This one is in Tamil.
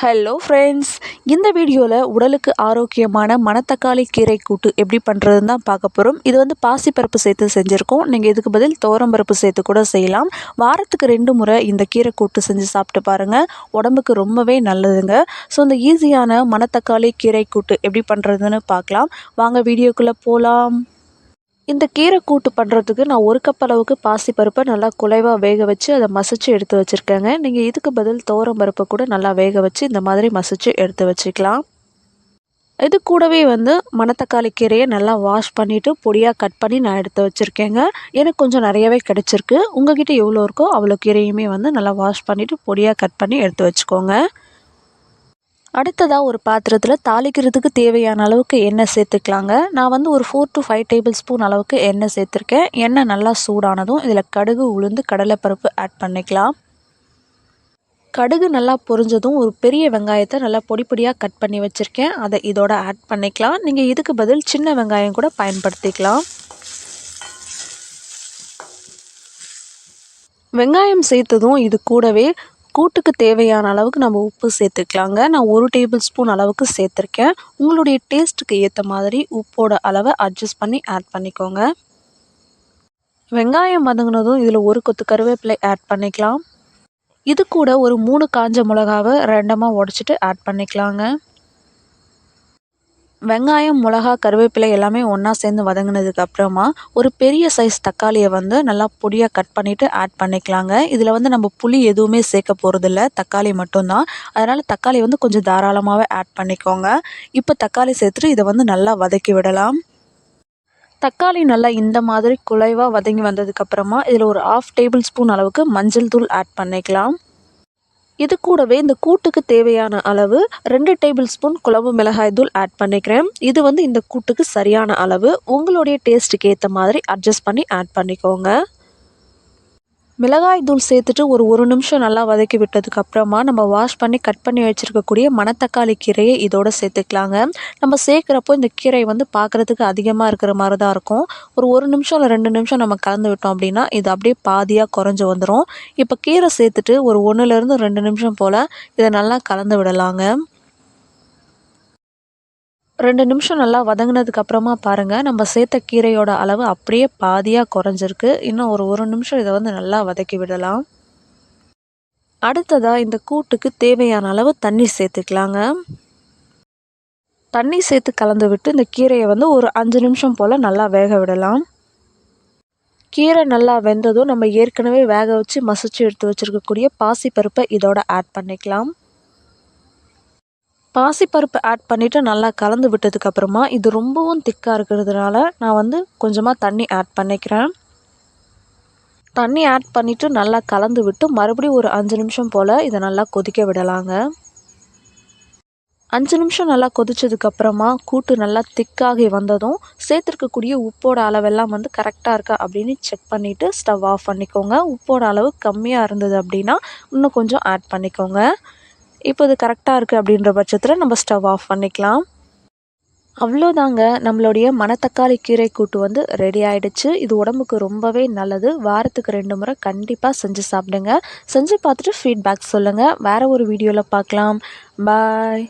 ஹலோ ஃப்ரெண்ட்ஸ் இந்த வீடியோவில் உடலுக்கு ஆரோக்கியமான மணத்தக்காளி கீரை கூட்டு எப்படி பண்ணுறதுன்னு தான் பார்க்க போகிறோம் இது வந்து பாசிப்பருப்பு சேர்த்து செஞ்சுருக்கோம். நீங்கள் இதுக்கு பதில் பருப்பு சேர்த்து கூட செய்யலாம். வாரத்துக்கு ரெண்டு முறை இந்த கீரை கூட்டு செஞ்சு சாப்பிட்டு பாருங்கள் உடம்புக்கு ரொம்பவே நல்லதுங்க. ஸோ இந்த ஈஸியான மணத்தக்காளி கீரை கூட்டு எப்படி பண்ணுறதுன்னு பார்க்கலாம். வாங்க வீடியோக்குள்ளே போகலாம் இந்த கீரை கூட்டு பண்ணுறதுக்கு நான் ஒரு கப் அளவுக்கு பாசிப்பருப்பை நல்லா குலைவாக வேக வச்சு அதை மசிச்சு எடுத்து வச்சுருக்கேங்க. நீங்கள் இதுக்கு பதில் தோரம் பருப்பை கூட நல்லா வேக வச்சு இந்த மாதிரி மசிச்சு எடுத்து வச்சுக்கலாம். இது கூடவே வந்து மணத்தக்காளி கீரையை நல்லா வாஷ் பண்ணிவிட்டு பொடியாக கட் பண்ணி நான் எடுத்து வச்சுருக்கேங்க. எனக்கு கொஞ்சம் நிறையவே கிடச்சிருக்கு. உங்ககிட்ட எவ்வளோ இருக்கோ அவ்வளோ கீரையுமே வந்து நல்லா வாஷ் பண்ணிவிட்டு பொடியாக கட் பண்ணி எடுத்து வச்சுக்கோங்க. அடுத்ததாக ஒரு பாத்திரத்தில் தாளிக்கிறதுக்கு தேவையான அளவுக்கு எண்ணெய் சேர்த்துக்கலாங்க. நான் வந்து ஒரு four to five tablespoon அளவுக்கு எண்ணெய் சேர்த்துருக்கேன். எண்ணெய் நல்லா சூடானதும் இதில் கடுகு உளுந்து கடலைப்பருப்பு ஆட் பண்ணிக்கலாம். கடுகு நல்லா பொரிஞ்சதும் ஒரு பெரிய வெங்காயத்தை நல்லா பொடி பொடியாக கட் பண்ணி வச்சுருக்கேன். அதை இதோட ஆட் பண்ணிக்கலாம். நீங்கள் இதுக்கு பதில் சின்ன வெங்காயம் கூட பயன்படுத்திக்கலாம். வெங்காயம் சேர்த்ததும் இது கூடவே கூட்டுக்கு தேவையான அளவுக்கு நம்ம உப்பு சேர்த்துக்கலாங்க. நான் ஒரு டேபிள் ஸ்பூன் அளவுக்கு சேர்த்துருக்கேன். உங்களுடைய டேஸ்ட்டுக்கு ஏற்ற மாதிரி உப்போட அளவை அட்ஜஸ்ட் பண்ணி ஆட் பண்ணிக்கோங்க. வெங்காயம் வதங்கினதும் இதில் ஒரு கொத்து கருவேப்பிலை ஆட் பண்ணிக்கலாம். இது கூட ஒரு மூணு காஞ்ச மிளகாவை ரெண்டமாக உடச்சிட்டு ஆட் பண்ணிக்கலாங்க. வெங்காயம் மிளகா கருவேப்பிலை எல்லாமே ஒன்றா சேர்ந்து வதங்கினதுக்கு அப்புறமா ஒரு பெரிய சைஸ் தக்காளியை வந்து நல்லா பொடியாக கட் பண்ணிவிட்டு ஆட் பண்ணிக்கலாங்க. இதில் வந்து நம்ம புளி எதுவுமே சேர்க்க போகிறதில்ல தக்காளி மட்டும்தான். அதனால் தக்காளி வந்து கொஞ்சம் தாராளமாகவே ஆட் பண்ணிக்கோங்க. இப்போ தக்காளி சேர்த்துட்டு இதை வந்து நல்லா வதக்கி விடலாம். தக்காளி நல்லா இந்த மாதிரி குலைவாக வதங்கி வந்ததுக்கப்புறமா இதில் ஒரு ஆஃப் டேபிள் ஸ்பூன் அளவுக்கு மஞ்சள் தூள் ஆட் பண்ணிக்கலாம். இது கூடவே இந்த கூட்டுக்கு தேவையான அளவு ரெண்டு டேபிள் ஸ்பூன் குழம்பு மிளகாய் தூள் ஆட் பண்ணிக்கிறேன். இது வந்து இந்த கூட்டுக்கு சரியான அளவு. உங்களுடைய டேஸ்ட்டுக்கு ஏற்ற மாதிரி அட்ஜஸ்ட் பண்ணி ஆட் பண்ணிக்கோங்க. மிளகாய் தூள் சேர்த்துட்டு ஒரு ஒரு நிமிஷம் நல்லா வதக்கி விட்டதுக்கு அப்புறமா நம்ம வாஷ் பண்ணி கட் பண்ணி வச்சுருக்கக்கூடிய மணத்தக்காளி கீரையை இதோட சேர்த்துக்கலாங்க. நம்ம சேர்க்குறப்போ இந்த கீரை வந்து பார்க்குறதுக்கு அதிகமாக இருக்கிற மாதிரி தான் இருக்கும். ஒரு ஒரு நிமிஷம் இல்லை ரெண்டு நிமிஷம் நம்ம கலந்து விட்டோம் அப்படின்னா இது அப்படியே பாதியாக குறைஞ்சி வந்துடும் இப்போ கீரை சேர்த்துட்டு ஒரு ஒன்றுலேருந்து ரெண்டு நிமிஷம் போல் இதை நல்லா கலந்து விடலாங்க. ரெண்டு நிமிஷம் நல்லா வதங்கினதுக்கு அப்புறமா பாருங்கள் நம்ம சேர்த்த கீரையோட அளவு அப்படியே பாதியாக குறைஞ்சிருக்கு. இன்னும் ஒரு ஒரு நிமிஷம் இதை வந்து நல்லா வதக்கி விடலாம். அடுத்ததாக இந்த கூட்டுக்கு தேவையான அளவு தண்ணி சேர்த்துக்கலாங்க. தண்ணி சேர்த்து கலந்து விட்டு இந்த கீரையை வந்து ஒரு அஞ்சு நிமிஷம் போல் நல்லா வேக விடலாம். கீரை நல்லா வெந்ததும் நம்ம ஏற்கனவே வேக வச்சு மசிச்சு எடுத்து வச்சுருக்கக்கூடிய பாசிப்பருப்பை இதோட ஆட் பண்ணிக்கலாம். பாசிப்பருப்பு ஆட் பண்ணிவிட்டு நல்லா கலந்து விட்டதுக்கப்புறமா இது ரொம்பவும் திக்காக இருக்கிறதுனால நான் வந்து கொஞ்சமாக தண்ணி ஆட் பண்ணிக்கிறேன். தண்ணி ஆட் பண்ணிவிட்டு நல்லா கலந்து விட்டு மறுபடியும் ஒரு அஞ்சு நிமிஷம் போல் இதை நல்லா கொதிக்க விடலாங்க. அஞ்சு நிமிஷம் நல்லா கொதிச்சதுக்கப்புறமா கூட்டு நல்லா திக்காகி வந்ததும் சேர்த்துருக்கக்கூடிய உப்போட அளவெல்லாம் வந்து கரெக்டாக இருக்கா அப்படின்னு செக் பண்ணிவிட்டு ஸ்டவ் ஆஃப் பண்ணிக்கோங்க. உப்போட அளவு கம்மியாக இருந்தது அப்படின்னா இன்னும் கொஞ்சம் ஆட் பண்ணிக்கோங்க. இப்போ இது கரெக்டாக இருக்குது அப்படின்ற பட்சத்தில் நம்ம ஸ்டவ் ஆஃப் பண்ணிக்கலாம். அவ்வளோதாங்க. நம்மளுடைய மணத்தக்காளி கீரை கூட்டு வந்து ரெடி ஆகிடுச்சு இது உடம்புக்கு ரொம்பவே நல்லது. வாரத்துக்கு ரெண்டு முறை கண்டிப்பாக செஞ்சு சாப்பிடுங்க. செஞ்சு பார்த்துட்டு ஃபீட்பேக் சொல்லுங்கள் வேறு ஒரு வீடியோவில் பார்க்கலாம். பாய்